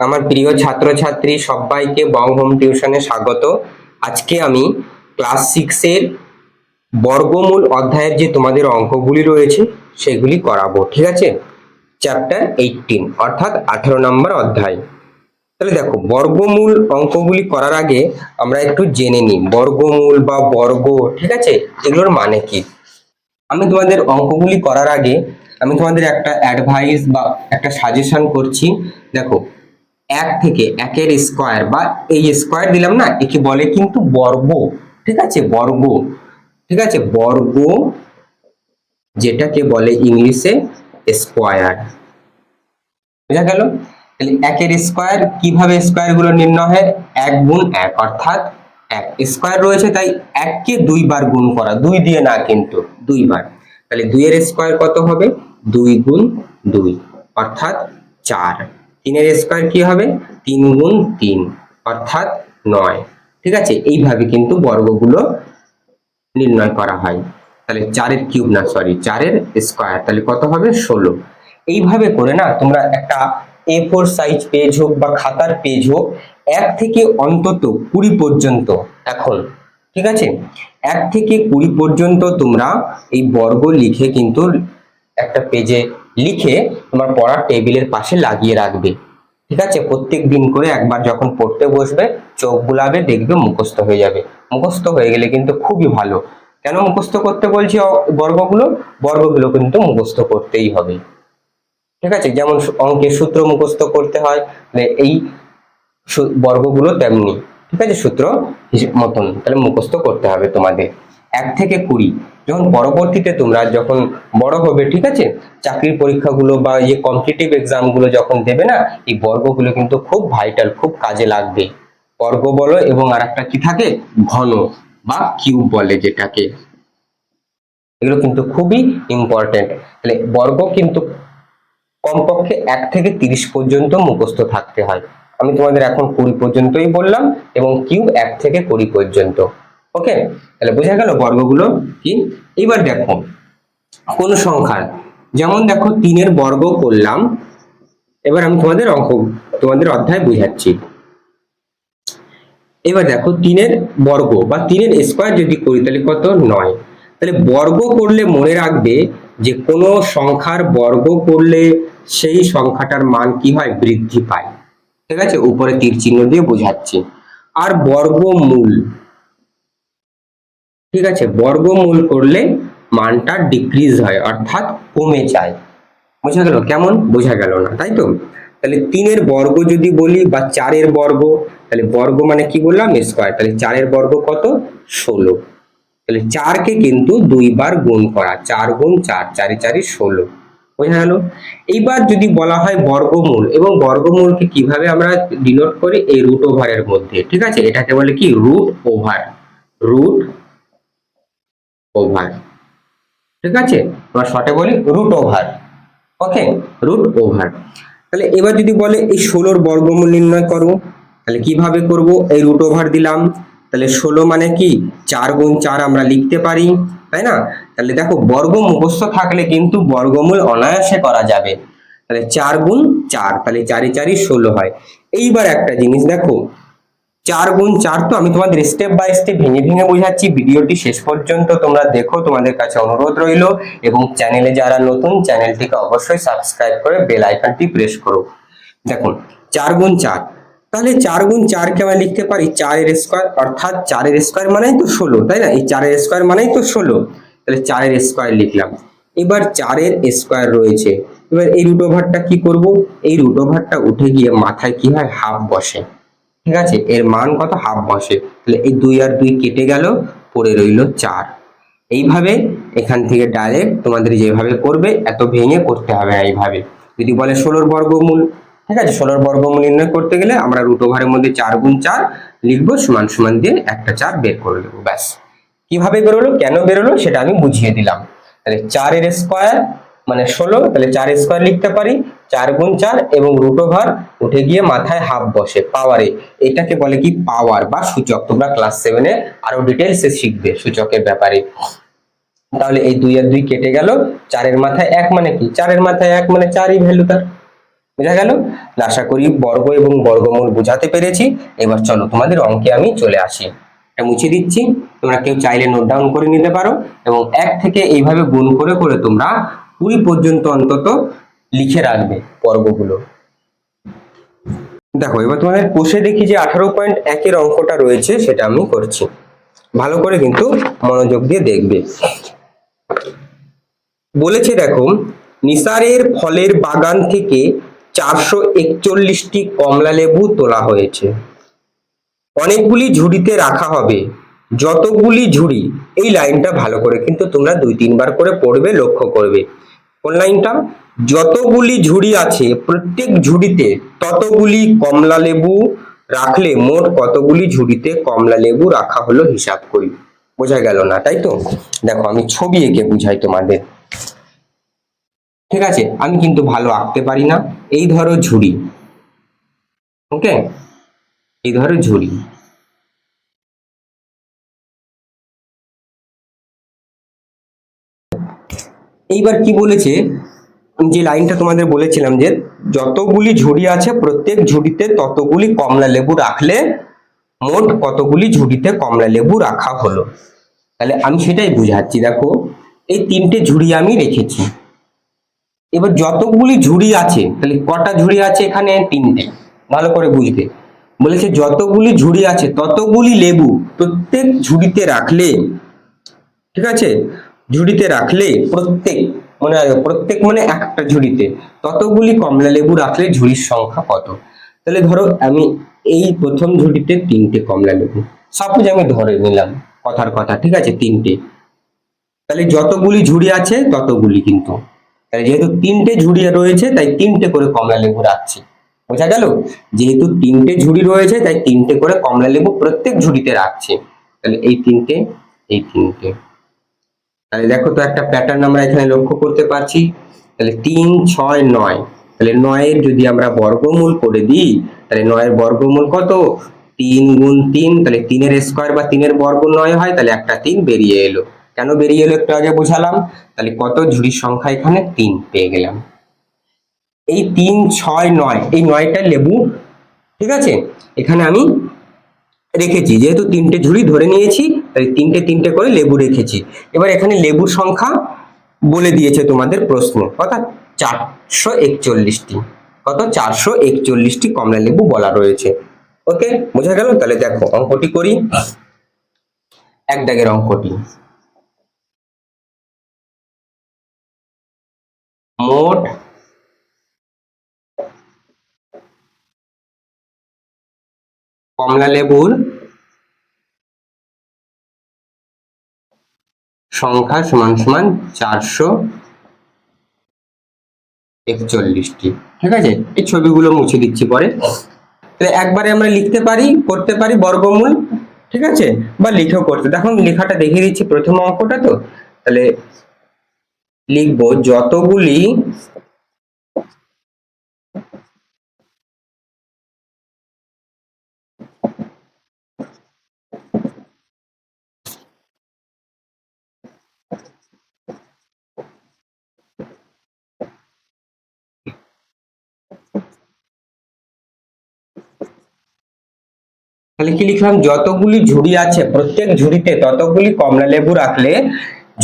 আমার প্রিয় ছাত্রছাত্রী সবাইকে বং হোম টিউশনে স্বাগত। আজকে আমি ক্লাস সিক্সের বর্গমূল অধ্যায়ের যে তোমাদের অঙ্কগুলি রয়েছে, সেগুলি করাবো, ঠিক আছে? চ্যাপ্টার এইটিন অর্থাৎ আঠেরো নম্বর অধ্যায়। তাহলে দেখো, বর্গমূল অঙ্কগুলি করার আগে আমরা একটু জেনে নিই, বর্গমূল বা বর্গ, ঠিক আছে? এগুলোর মানে কি? আমি তোমাদের অঙ্কগুলি করার আগে আমি তোমাদের একটা অ্যাডভাইস বা একটা সাজেশন করছি। দেখো এক থেকে একের স্কোয়ার বা এই স্কোয়ার দিলাম না, একে বলে কিন্তু বর্গ, ঠিক আছে? বর্গ, ঠিক আছে? বর্গ যেটাকে বলে ইংলিশে স্কোয়ার বোঝা গেল? তাহলে একের স্কোয়ার কীভাবে স্কোয়ারগুলো নির্ণয় হয়? এক গুণ এক, অর্থাৎ এক স্কোয়ার রয়েছে, তাই এককে দুইবার গুণ করা, দুই দিয়ে না কিন্তু দুইবার তাহলে দুইয়ের স্কোয়ার কত হবে? দুই গুণ দুই, অর্থাৎ চার। তিনের স্কোয়ার কি হবে? তিন গুণ তিন, অর্থাৎ নয়। ঠিক আছে? এইভাবে কিন্তু বর্গগুলো নির্ণয় করা হয়। তাহলে চারের কিউব না সরি চারের স্কোয়ার তাহলে কত হবে? ষোলো। এইভাবে করে না, তোমরা একটা এ ফোর সাইজ পেজ হোক বা খাতার পেজ হোক, এক থেকে অন্তত কুড়ি পর্যন্ত এখন, ঠিক আছে? এক থেকে কুড়ি পর্যন্ত তোমরা এই বর্গ লিখে কিন্তু একটা পেজে লিখে তোমার পড়ার টেবিলের পাশে লাগিয়ে রাখবে। ঠিক আছে? প্রত্যেক দিন করে একবার যখন পড়তে বসবে, চোখ বুলাবে, দেখবে মুখস্থ হয়ে যাবে। মুখস্থ হয়ে গেলে কিন্তু খুবই ভালো। কেন মুখস্থ করতে বলছি বর্গগুলো? বর্গগুলো কিন্তু মুখস্থ করতেই হবে। ঠিক আছে? যেমন অঙ্কের সূত্র মুখস্থ করতে হয় মানে এই বর্গগুলো তেমনি। ঠিক আছে? সূত্র মতন। তাহলে মুখস্থ করতে হবে তোমাদের। এক থেকে কুড়ি। যখন পরবর্তীতে তোমরা যখন বড় হবে, ঠিক আছে? চাকরির পরীক্ষাগুলো বা এই যে কম্পিটিটিভ এক্সামগুলো যখন দেবে না, এই বর্গগুলো কিন্তু খুব ভাইটাল খুব কাজে লাগবে। বর্গ বলো এবং আর একটা কি থাকে? ঘন বা কিউব বলে যেটাকে। এগুলো কিন্তু খুবই ইম্পর্টেন্ট তাহলে বর্গ কিন্তু কমপক্ষে এক থেকে তিরিশ পর্যন্ত মুখস্থ থাকতে হয়। আমি তোমাদের এখন কুড়ি পর্যন্তই বললাম এবং কিউব এক থেকে কুড়ি পর্যন্ত। ওকে তাহলে বোঝা গেল বর্গগুলো কি? এবার দেখো, কোন সংখ্যার, যেমন দেখো তিনের বর্গ করলাম, এবার আমি তোমাদের অঙ্ক, তোমাদের অধ্যায় বুঝাচ্ছি। এবার দেখো তিনের বর্গ বা তিনের স্কোয়ার যদি করি, তাহলে কত? নয়। তাহলে বর্গ করলে মনে রাখবে যে কোনো সংখ্যার বর্গ করলে সেই সংখ্যাটার মান কি হয়? বৃদ্ধি পায়। ঠিক আছে? উপরে তীর চিহ্ন দিয়ে বোঝাচ্ছি। আর বর্গমূল ঠিক আছে? বর্গমূল করলে মানটা ডিক্রিজ হয়, অর্থাৎ কমে যায়। বোঝা গেল? কেমন? বোঝা গেল না, তাই তো? তাহলে তিনের বর্গ যদি বলি বা চারের বর্গ, তাহলে বর্গ মানে কি বললাম? স্কোয়ার তাহলে চারের বর্গ কত? ষোলো। তাহলে চারকে কিন্তু দুইবার গুণ করা, চার গুণ চার, চারি চারি ষোলো। বোঝা গেল? এইবার যদি বলা হয় বর্গমূল, এবং বর্গমূলকে কীভাবে আমরা ডিনোট করি? এই রুট ওভারের মধ্যে, ঠিক আছে? এটাকে বলে কি? রুট ওভার রুট ওভার ঠিক আছে? আমরা শর্টে বলি root over okay root over তাহলে এবার যদি বলে এই ষোলোর বর্গমূল নির্ণয় করো, তাহলে কীভাবে করব? এই রুট ওভার দিলাম। তাহলে ষোলো মানে কি? চার গুণ চার আমরা লিখতে পারি, তাই না? তাহলে দেখো, বর্গ মুখস্থ থাকলে কিন্তু বর্গমূল অনায়াসে করা যাবে। তাহলে চার গুণ চার, তাহলে চারি চারি ষোলো হয়। এইবার একটা জিনিস দেখো চার গুণ চার তো আমি তোমাদের স্টেপ বাই স্টেপ ভেঙে ভেঙে বোঝাচ্ছি। ভিডিওটি শেষ পর্যন্ত তোমরা দেখো, তোমাদের কাছে অনুরোধ রইল এবং চ্যানেলে যারা নতুন চ্যানেলটিকে অবশ্যই সাবস্ক্রাইব করে বেল আইকনটি প্রেস করো। দেখুন, চার গুণ চার। তাহলে চার গুণ চারকে আমরা লিখতে পারি? চারের স্কোয়ার অর্থাৎ চারের স্কোয়ার মানেই তো ষোলো, তাই না? এই চারের স্কোয়ার মানেই তো ষোলো। তাহলে চারের স্কোয়ার লিখলাম। এবার চারের স্কোয়ার রয়েছে। এবার এই রুট ওভারটা কি করব? এই রুট ওভারটা উঠে গিয়ে মাথায় কি হয়? হাফ বসে। ঠিক আছে? এর মান কত? হাফ বসে। তাহলে এই দুই আর দুই কেটে গেল, পড়ে রইল চার। এইভাবে এখান থেকে ডাইরেক্ট তোমাদের যেভাবে করবে, এত ভেঙে করতে হবে এইভাবে। যদি বলে ষোলোর বর্গমূল, ঠিক আছে? ষোলোর বর্গমূল নির্ণয় করতে গেলে আমরা রুট ওভারের মধ্যে চার গুণ চার লিখব, সমান সমান দিয়ে একটা চার বের করে দেবো, ব্যাস। কীভাবে বেরোলো? কেন বেরোলো? সেটা আমি বুঝিয়ে দিলাম। তাহলে চারের স্কোয়ার মানে ষোলো, তাহলে চার স্কোয়ার লিখতে পারি। চার গুণ চার এবং রুট ওভার উঠে গিয়ে মাথায় হাফ বসে। পাওয়ারে এটাকে বলে কি? পাওয়ার বা সূচক। তোমরা ক্লাস সেভেনে আরও ডিটেলসে শিখবে সূচকের ব্যাপারে। তাহলে এই দুই আর দুই কেটে গেল। চারের মাথায় এক মানে কি? চারের মাথায় এক মানে চারই ভ্যালু তার। গেল? আশা করি বর্গ এবং বর্গমূল বোঝাতে পেরেছি। এবার চলো তোমাদের অঙ্কে আমি চলে আসি। মুছে দিচ্ছি। তোমরা কেউ চাইলে নোট ডাউন করে নিতে পারো। এবং এক থেকে এইভাবে গুণ করে করে তোমরা কুড়ি পর্যন্ত অন্তত লিখে রাখবে পর্বগুলো। দেখো, এবার তোমাদের কোষে দেখি যে আঠারো পয়েন্ট একের অঙ্কটা রয়েছে, সেটা আমি করছি। ভালো করে কিন্তু মনোযোগ দিয়ে দেখবে। বলেছে দেখো, নিসারের ফলের বাগান থেকে চারশো একচল্লিশটি কমলা লেবু তোলা হয়েছে। অনেকগুলি ঝুড়িতে রাখা হবে। যতগুলি ঝুড়ি, এই লাইনটা ভালো করে কিন্তু তোমরা দুই তিনবার করে পড়বে, লক্ষ্য করবে। কোন লাইনটা? যতগুলি ঝুড়ি আছে প্রত্যেক ঝুড়িতে ততগুলি কমলা লেবু রাখলে মোট কতগুলি ঝুড়িতে কমলা লেবু রাখা হলো হিসাব করি। বোঝা গেল না, তাই তো? দেখো, আমি ছবি এঁকে বুঝাই তোমাদের। ঠিক আছে? আমি কিন্তু ভালো আঁকতে পারি না। এই ধরো ঝুড়ি। ওকে এই ধরো ঝুড়ি। এইবার কি বলেছে? যে লাইনটা তোমাদের বলেছিলাম যে যতগুলি ঝুড়ি আছে, প্রত্যেক ঝুড়িতে ততগুলি কমলা লেবু রাখলে মোট কতগুলি ঝুড়িতে কমলা লেবু রাখা হলো? তাহলে আমি সেটাই বুঝাচ্ছি, দেখো। এই তিনটে ঝুড়ি আমি রেখেছি। এবার যতগুলি ঝুড়ি আছে, তাহলে কটা ঝুড়ি আছে এখানে? তিনটে। ভালো করে বুঝবে। বলেছে যতগুলি ঝুড়ি আছে, ততগুলি লেবু প্রত্যেক ঝুড়িতে রাখলে, ঠিক আছে? ঝুড়িতে রাখলে প্রত্যেক মানে প্রত্যেক মানে একটা ঝুড়িতে, ততগুলি কমলা লেবু রাখলে ঝুড়ির সংখ্যা কত? তাহলে ধরো আমি এই প্রথম ঝুড়িতে তিনটে কমলা লেবু সাপোজ আমি ধরে নিলাম, কথার কথা, ঠিক আছে, তিনটে। তাহলে যতগুলি ঝুড়ি আছে, ততগুলি কিন্তু। তাহলে যেহেতু তিনটে ঝুড়ি রয়েছে, তাই তিনটে করে কমলা লেবু রাখছি। বোঝা গেল? যেহেতু তিনটে ঝুড়ি রয়েছে, তাই তিনটে করে কমলা লেবু প্রত্যেক ঝুড়িতে রাখছি। তাহলে এই তিনটে এই তিনটে। তাহলে দেখো তো একটা প্যাটার্ন আমরা এখানে লক্ষ্য করতে পারছি। তাহলে তিন, ছয়, নয়। তাহলে নয়ের যদি আমরা বর্গমূল করে দিই, তাহলে নয়ের বর্গমূল কত? তিন গুণ তিন, তাহলে তিনের স্কোয়ার বা তিনের বর্গ নয় হয়, তাহলে একটা তিন বেরিয়ে এলো। কেন বেরিয়ে এলো একটু আগে বোঝালাম? তাহলে কত ঝুড়ির সংখ্যা এখানে তিন পেয়ে গেলাম। এই তিন, ছয়, নয়, এই নয়টা লেবু, ঠিক আছে? এখানে আমি রেখেছি। যেহেতু তিনটে ঝুড়ি ধরে নিয়েছি, তাই তিনটে তিনটে করে লেবু রেখেছি। এবার এখানে লেবুর সংখ্যা বলে দিয়েছে তোমাদের প্রশ্ন। অর্থাৎ চারশো একচল্লিশটি। কত? চারশো একচল্লিশটি কমলা লেবু বলা রয়েছে। ওকে? বোঝা গেল? তাহলে দেখো, অঙ্কটি করি। এক দাগের অঙ্কটি। মোট কমলা লেবুর সংখ্যা সমান সমান চারশো একচল্লিশটি। ঠিক আছে? এই ছবিগুলো মুছে দিচ্ছি পরে। তাহলে একবারে আমরা লিখতে পারি, করতে পারি বর্গমূল, ঠিক আছে? বা লিখেও করতে। দেখো আমি লেখাটা দেখিয়ে দিচ্ছি প্রথম অঙ্কটা তো। তাহলে লিখব যতগুলি তাহলে কি লিখলাম? যতগুলি ঝুড়ি আছে, প্রত্যেক ঝুড়িতে ততগুলি কমলা লেবু রাখলে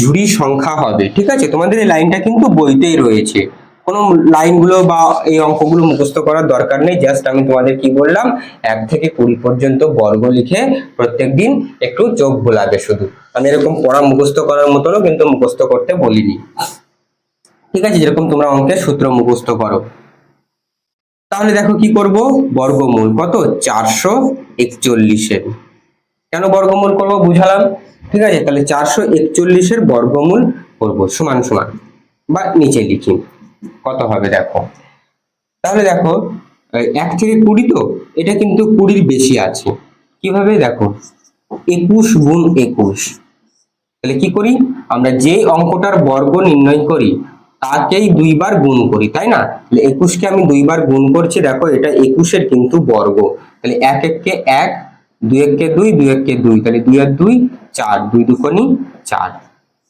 ঝুড়ির সংখ্যা হবে, ঠিক আছে? তোমাদের এই লাইনটা কিন্তু বইতেই রয়েছে। কোনো লাইনগুলো বা এই অঙ্কগুলো মুখস্থ করার দরকার নেই, জাস্ট আমি তোমাদের কি বললাম, এক থেকে কুড়ি পর্যন্ত বর্গ লিখে প্রত্যেকদিন একটু চোখ ভোলাবে শুধু। আমি এরকম পড়া মুখস্থ করার মতনও কিন্তু মুখস্থ করতে বলিনি। ঠিক আছে? যেরকম তোমরা অঙ্কের সূত্র মুখস্থ করো। তাহলে দেখো কি করব? বর্গমূল কত? চারশো একচল্লিশের। কেন বর্গমূল করব বুঝালাম? ঠিক আছে, তাহলে চারশো একচল্লিশের বর্গমূল করব। সমান সমান। বা নিচে লিখি। কত হবে দেখো? তাহলে দেখো এক থেকে কুড়ি তো, এটা কিন্তু কুড়ির বেশি আছে। কীভাবে? দেখো, একুশ গুণ একুশ। তাহলে কি করি? আমরা যে অঙ্কটার বর্গ নির্ণয় করি তাকেই দুইবার গুণ করি, তাই না? তাহলে একুশকে আমি দুইবার গুণ করছি, দেখো এটা একুশের কিন্তু বর্গ। তাহলে এক এককে এক, দুই এককে দুই দুই এককে দুই, তাহলে দুই আর দুই, চার, দুই দুকোনি চার।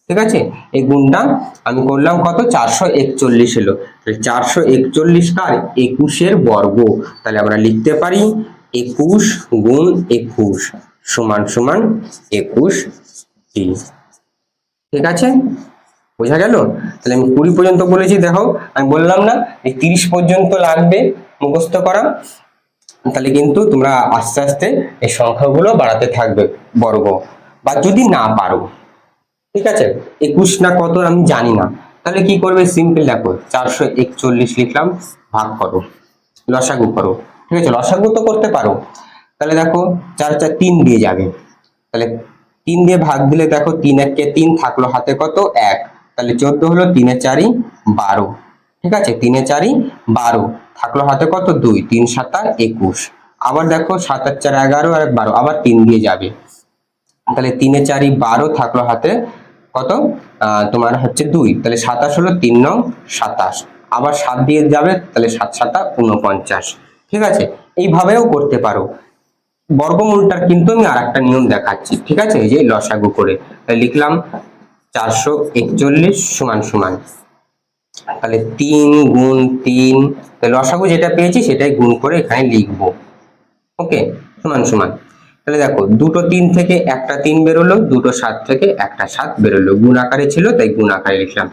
ঠিক আছে? এই গুণটা আমি করলাম কত? চারশো একচল্লিশ এলো। তাহলে চারশো একচল্লিশ কার? একুশের বর্গ। তাহলে আমরা লিখতে পারি একুশ গুণ একুশ সমান সমান একুশ ঠিক আছে? বোঝা গেল? তাহলে আমি কুড়ি পর্যন্ত বলেছি, দেখো, আমি বললাম না, এই তিরিশ পর্যন্ত লাগবে মুখস্থ করা। তাহলে কিন্তু তোমরা আস্তে আস্তে এই সংখ্যাগুলো বাড়াতে থাকবে, বর্গ। বা যদি না পারো, ঠিক আছে? একুশ না কত আমি জানি না। তাহলে কি করবে? সিম্পল দেখো, চারশো একচল্লিশ লিখলাম, ভাগ করো, লসাগু করো, ঠিক আছে? লসাগু তো করতে পারো। তাহলে দেখো, চার চার তিন দিয়ে যাবে। তাহলে তিন দিয়ে ভাগ দিলে দেখো, তিন একে তিন থাকল হাতে কত? এক। তাহলে চোদ্দ হলো তিনে চারি বারো। ঠিক আছে? তিনে চারি বারো। থাকল হাতে কত? দুই। তিন সাতা একুশ। আবার দেখো সাত আর চার এগারো আর বারো। আবার তিন দিয়ে যাবে। তাহলে তিনে চারি বারো থাকল হাতে কত? তোমার হচ্ছে দুই। তাহলে সাতাশ হলো তিন নং সাতাশ। আবার সাত দিয়ে যাবে, তাহলে সাত সাতা উনপঞ্চাশ ঠিক আছে? এইভাবেও করতে পারো। বর্গমূলটার কিন্তু আমি আর একটা নিয়ম দেখাচ্ছি। ঠিক আছে? এই যে লসাগু করে। লিখলাম চারশো একচল্লিশ সমান সমান। তাহলে তিন গুণ তিন, তাহলে লসাগু যেটা পেয়েছি সেটাই গুণ করে এখানে লিখব। ওকে, সমান সমান। তাহলে দেখো, দুটো তিন থেকে একটা তিন বেরোলো, দুটো সাত থেকে একটা সাত বেরোলো। গুণ আকারে ছিল, তাই গুণ আকারে লিখলাম।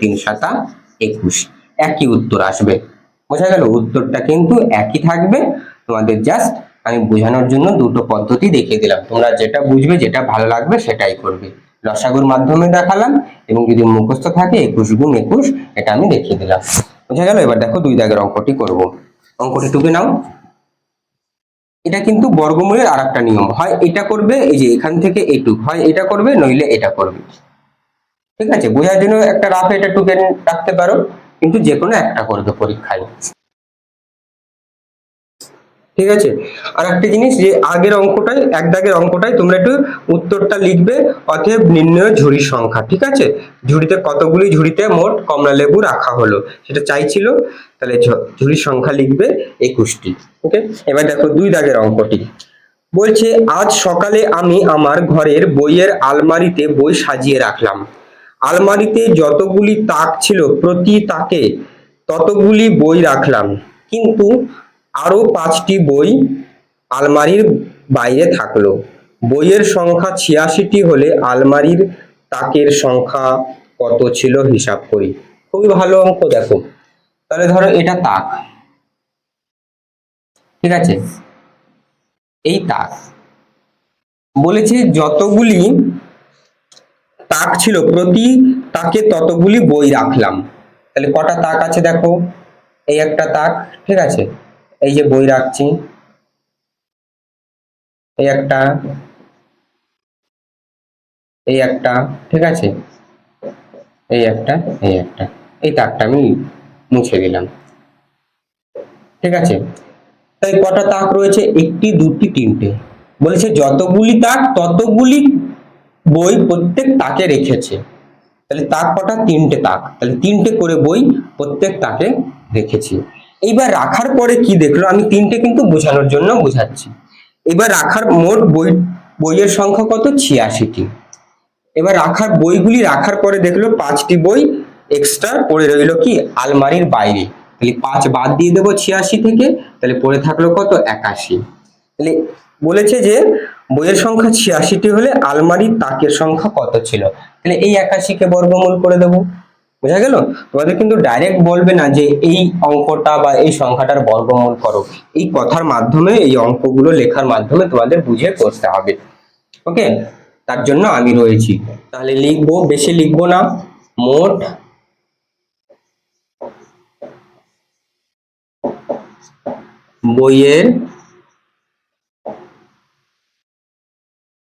তিন সাতা একুশ, একই উত্তর আসবে। বোঝা গেল? উত্তরটা কিন্তু একই থাকবে। তোমাদের জাস্ট আমি বোঝানোর জন্য দুটো পদ্ধতি দেখিয়ে দিলাম। তোমরা যেটা বুঝবে, যেটা ভালো লাগবে, সেটাই করবে। লসাগুর মাধ্যমে দেখালাম এবং যদি মুখস্থ থাকে একুশ গুণ একুশ, এটা আমি দেখিয়ে দিলাম। বোঝা গেল? এবার দেখো দুই দাগের অঙ্কটি করব। অঙ্কটি টুকে নাও। এটা কিন্তু বর্গমূলের আর একটা নিয়ম। হয় এটা করবে, এই যে এখান থেকে এটুক। হয় এটা করবে, নইলে এটা করবে। ঠিক আছে? বোঝার জন্য একটা রাফ এটা টুকে রাখতে পারো, কিন্তু যে কোনো একটা করবে পরীক্ষায়। ঠিক আছে? আর একটা জিনিস যে আগের অঙ্কটাই, এক দাগের অঙ্কটাই তোমরা একটু উত্তরটা লিখবে, অতএব নির্ণয় ঝুড়ির সংখ্যা, ঠিক আছে? ঝুড়িতে কতগুলি ঝুড়িতে মোট কমলা লেবু রাখা হলো? সেটা চাইছিল, তাহলে ঝুড়ির সংখ্যা লিখবে একুশটি ওকে এবার দেখো দুই দাগের অঙ্কটি। বলছে, আজ সকালে আমি আমার ঘরের বইয়ের আলমারিতে বই সাজিয়ে রাখলাম। আলমারিতে যতগুলি তাক ছিল, প্রতি তাকে ততগুলি বই রাখলাম। কিন্তু আরও পাঁচটি বই আলমারির বাইরে থাকল। বইয়ের সংখ্যা ছিয়াশিটি হলে আলমারির তাকের সংখ্যা কত ছিল হিসাব করি। খুবই ভালো অঙ্ক দেখো। তাহলে ধরো এটা তাক। ঠিক আছে? এই তাক। বলেছে যতগুলি তাক ছিল প্রতি তাকে ততগুলি বই রাখলাম। তাহলে কটা তাক আছে দেখো? এই একটা তাক, ঠিক আছে? এই যে বই রাখছি, এই একটা এই একটা, ঠিক আছে? এই একটা এই একটা, এই তাকটা আমি মুছে দিলাম, ঠিক আছে? তাই কটা তাক রয়েছে? একটি, দুটি, তিনটে। বলেছে, যতগুলি তাক, ততগুলি বই প্রত্যেক তাকে রেখেছে। তাহলে তাক কটা? তিনটে তাক। তাহলে তিনটে করে বই প্রত্যেক তাকে রেখেছি। এইবার রাখার পরে কি দেখল? আমি তিনটে কিন্তু বোঝানোর জন্য বোঝাচ্ছি। এবার রাখার মোট বই, বইয়ের সংখ্যা কত? ছিয়াশিটি। এবার রাখার বইগুলি রাখার পরে দেখল পাঁচটি বই এক্সট্রা পড়ে রইল কি? আলমারির বাইরে। তাহলে পাঁচ বাদ দিয়ে দেবো ছিয়াশি থেকে। তাহলে পড়ে থাকল কত? একাশি। তাহলে বলেছে যে বইয়ের সংখ্যা ছিয়াশিটি হলে আলমারির তাকের সংখ্যা কত ছিল? তাহলে এই একাশিকে বর্গমূল করে দেবো। বোঝা গেল? তোমাদের কিন্তু ডাইরেক্ট বলবে না যে এই অঙ্কটা বা এই সংখ্যাটার বর্গমূল করো। এই কথার মাধ্যমে, এই অঙ্কগুলো লেখার মাধ্যমে তোমাদের বুঝে করতে হবে। ওকে? তার জন্য আমি রয়েছি। তাহলে লিখব, বেশি লিখব না। মোট বইয়ের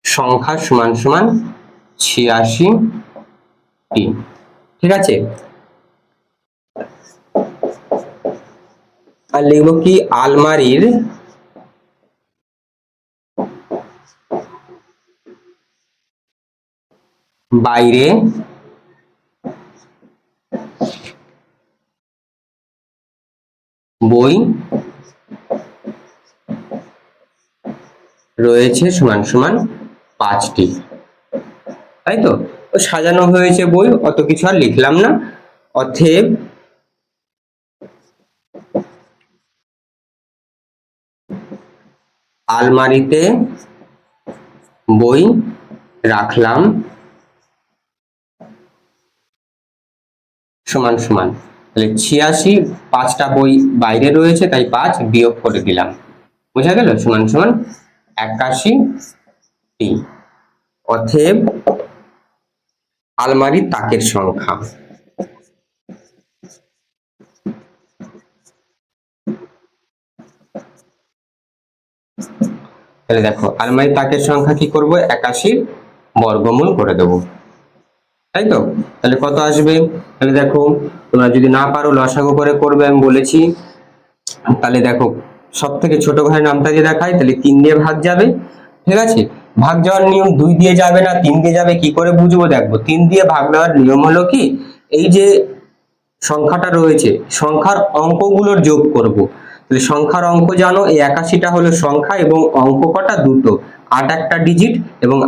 সংখ্যা সমান সমান ছিয়াশি ঠিক আছে? আর লিখব কি? আলমারির বাইরে বই রয়েছে সমান সমান পাঁচটি। তাই তো? সাজানো হয়েছে বই, অত কিছু আর লিখলাম না। অথেব আলমারিতে বই রাখলাম। সমান সমান। তাহলে ছিয়াশি, পাঁচটা বই বাইরে রয়েছে, তাই পাঁচ বিয়োগ করে দিলাম। বোঝা গেল? সমান সমান একাশি টি। অথেব আলমারির তাকের সংখ্যা। তাহলে দেখো আলমারির তাকের সংখ্যা কি করব? একাশির বর্গমূল করে দেব। তাই তো? তাহলে কত আসবে? তাহলে দেখো, তোমরা যদি না পারো লসাগু করে করবে, আমি বলেছি। তাহলে দেখো সব থেকে ছোট ঘরের নামটা দিয়ে দেখাই, তাহলে তিন দিয়ে ভাগ যাবে। ঠিক আছে? ভাগ যাওয়ার নিয়ম দুই দিয়ে যাবে না, তিন দিয়ে যাবে, কি করে বুঝব দেখব? তিন দিয়ে ভাগ দেওয়ার নিয়ম হলো কি? এই যে সংখ্যাটা রয়েছে, সংখ্যার অঙ্কগুলোর যোগ করব। তাহলে সংখ্যার অঙ্ক জানো, এই একাশিটা হলো সংখ্যা এবং অঙ্ক কটা? দুটো। আট একটা ডিজিট এবং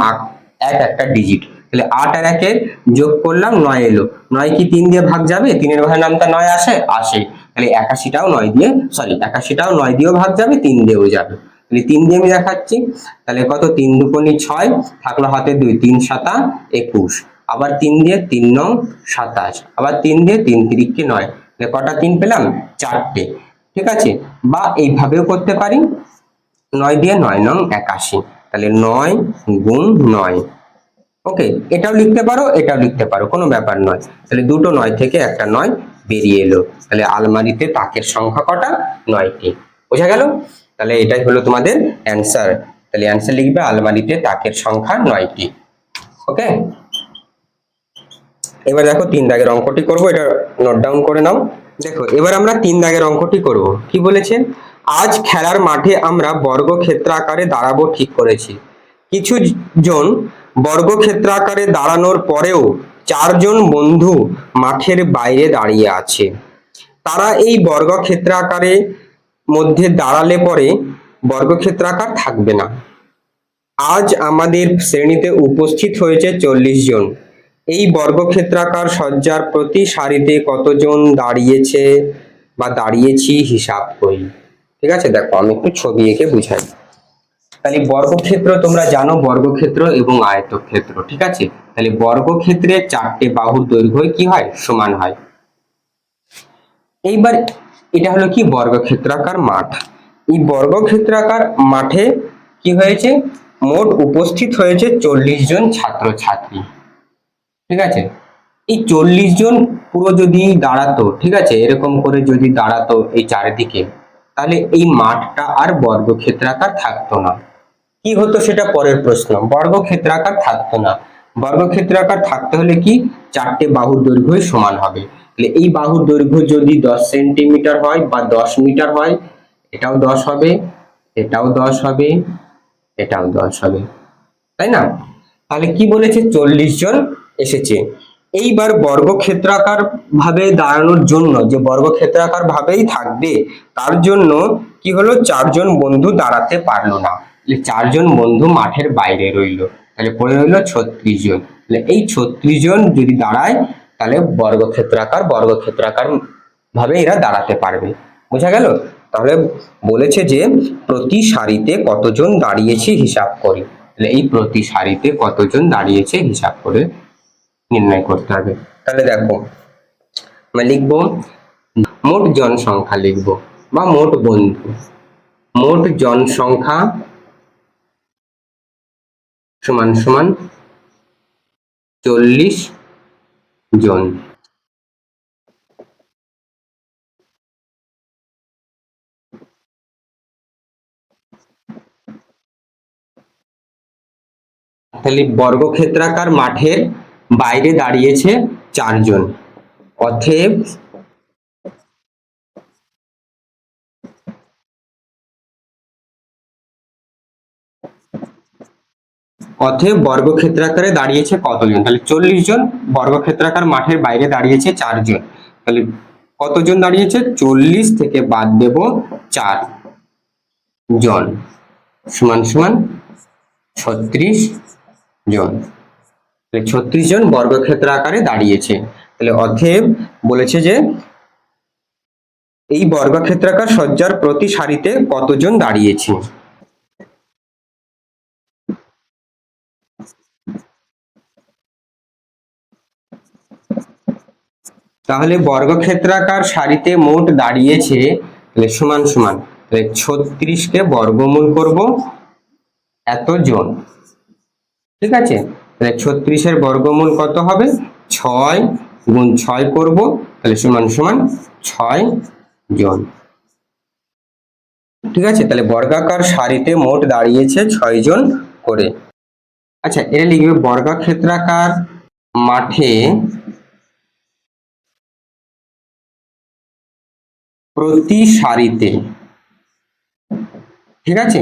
এক একটা ডিজিট তাহলে আট আর একের যোগ করলাম, নয় এলো। নয় কি তিন দিয়ে ভাগ যাবে? তিনের ভাগের নামটা নয় আসে? আসে। তাহলে একাশিটাও নয় দিয়ে সরি একাশিটাও নয় দিয়েও ভাগ যাবে, তিন দিয়েও যাবে। তাহলে তিন দিয়ে আমি দেখাচ্ছি। তাহলে কত? তিন দুকোনি ছয় থাকল হাতে দুই, তিন সাতা একুশ। আবার তিন দিয়ে তিন নং সাতাশ। আবার তিন দিয়ে তিন তিরিককে নয়। তাহলে কটা তিন পেলাম? চারটে। ঠিক আছে? বা এইভাবেও করতে পারি। নয় দিয়ে নয় নং একাশি। তাহলে নয় গুণ নয়। ওকে, এটাও লিখতে পারো, এটাও লিখতে পারো, কোনো ব্যাপার নয়। তাহলে দুটো নয় থেকে একটা নয় বেরিয়ে এলো। তাহলে আলমারিতে তাকের সংখ্যা কটা? নয়টি। বোঝা গেল? তাহলে এটাই হলো তোমাদের অ্যান্সার তাহলে অ্যান্সার লিখবে আলমারিতে তাকের সংখ্যা নয়টি। ওকে এবার দেখো তিন দাগের অঙ্কটি করব, এটা নোট ডাউন করে নাও। দেখো, এবার আমরা তিন দাগের অঙ্কটি করব। কি বলেছেন আজ খেলার মাঠে আমরা বর্গক্ষেত্রাকারে দাঁড়াবো ঠিক করেছি। কিছু জন বর্গক্ষেত্র আকারে দাঁড়ানোর পরেও চারজন বন্ধু মাঠের বাইরে দাঁড়িয়ে আছে। তারা এই বর্গক্ষেত্রাকারে মধ্যে দাঁড়ালে পরে বর্গক্ষেত্রাকার থাকবে না। আজ আমাদের শ্রেণীতে উপস্থিত হয়েছে চল্লিশ জন। এই বর্গক্ষেত্রাকার সজ্জার প্রতি সারিতে কতজন দাঁড়িয়েছে বা দাঁড়িয়েছি হিসাব করি। ঠিক আছে? দেখো, আমি একটু ছবি এঁকে বুঝাই। তাহলে বর্গক্ষেত্র তোমরা জানো, বর্গক্ষেত্র এবং আয়তক্ষেত্র, ঠিক আছে? তাহলে বর্গক্ষেত্রে চারটে বাহুর দৈর্ঘ্য কি হয়? সমান হয়। এইবার এটা হলো কি বর্গক্ষেত্রাকার মাঠ। এই বর্গক্ষেত্রাকার মাঠে কি হয়েছে? মোট উপস্থিত হয়েছে চল্লিশ জন ছাত্র ছাত্রী ঠিক আছে? এই চল্লিশ জন পুরো যদি দাঁড়াতো, ঠিক আছে? এরকম করে যদি দাঁড়াতো এই চারিদিকে, তাহলে এই মাঠটা আর বর্গক্ষেত্রাকার থাকতো না। কি হতো সেটা পরের প্রশ্ন। বর্গক্ষেত্রাকার থাকতো না। বর্গক্ষেত্রাকার থাকতে হলে কি? চারটে বাহুর দৈর্ঘ্যই সমান হবে। তাহলে এই বাহুর দৈর্ঘ্য যদি দশ সেন্টিমিটার হয় বা দশ মিটার হয়, এটাও দশ হবে, এটাও দশ হবে, এটাও দশ হবে। তাই না? তাহলে কি বলেছে? চল্লিশ জন এসেছে। এইবার বর্গক্ষেত্রাকার ভাবে দাঁড়ানোর জন্য, যে বর্গক্ষেত্রাকার ভাবেই থাকবে, তার জন্য কি হলো? চারজন বন্ধু দাঁড়াতে পারল না। চারজন বন্ধু মাঠের বাইরে রইল। তাহলে পড়ে রইল ছত্রিশ জন। তাহলে এই ছত্রিশ জন যদি দাঁড়ায় তাহলে বর্গক্ষেত্রাকার বর্গক্ষেত্রাকার ভাবে এরা দাঁড়াতে পারবে। বোঝা গেল? তাহলে বলেছে যে প্রতি সারিতে কতজন দাঁড়িয়েছে হিসাব করি? তাহলে এই প্রতি সারিতে কতজন দাঁড়িয়েছে হিসাব করে নির্ণয় করতে হবে। তাহলে দেখো, আমরা লিখব, মোট জনসংখ্যা লিখব বা মোট বন্ধু। মোট জনসংখ্যা সমান সমান চল্লিশ জন তাহলে বর্গক্ষেত্রাকার মাঠের বাইরে দাঁড়িয়েছে চারজন। অথেব অথেব বর্গক্ষেত্রাকারে দাঁড়িয়েছে কতজন? তাহলে চল্লিশ জন, বর্গক্ষেত্রাকার মাঠের বাইরে দাঁড়িয়েছে চারজন। তাহলে কতজন দাঁড়িয়েছে? চল্লিশ থেকে বাদ দেব চার জন। সমান সমান ছত্রিশ জন। তাহলে ছত্রিশ জন বর্গক্ষেত্র আকারে দাঁড়িয়েছে। তাহলে অতএব বলেছে যে এই বর্গক্ষেত্রাকার সজ্জার প্রতি সারিতে কতজন দাঁড়িয়েছে? তাহলে বর্গক্ষেত্রাকার সারিতে মোট দাঁড়িয়েছে তাহলে সমান সমান তাহলে ছত্রিশকে বর্গমূল করব এতজন। ঠিক আছে? তাহলে ছত্রিশের বর্গমূল কত হবে? ছয় গুণ ছয় করব, তাহলে সমান সমান ছয় জন। ঠিক আছে? তাহলে বর্গাকার সারিতে মোট দাঁড়িয়েছে ছয় জন করে। আচ্ছা এটা লিখবে বর্গক্ষেত্রাকার মাঠে প্রতি সারিতে। ঠিক আছে?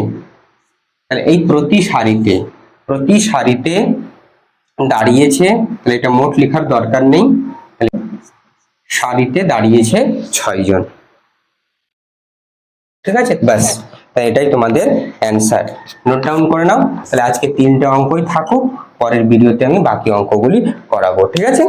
তাহলে এই প্রতি সারিতে প্রতি সারিতে দাঁড়িয়েছে, তাহলে এটা মোট লেখার দরকার নেই। সারিতে দাঁড়িয়েছে ছয় জন। ঠিক আছে? ব্যাস তাই এটাই তোমাদের অ্যান্সার নোট ডাউন করে নাও, তাহলে আজকে তিনটে অঙ্কই থাকুক, পরের ভিডিওতে আমি বাকি অঙ্কগুলি করাবো। ঠিক আছে?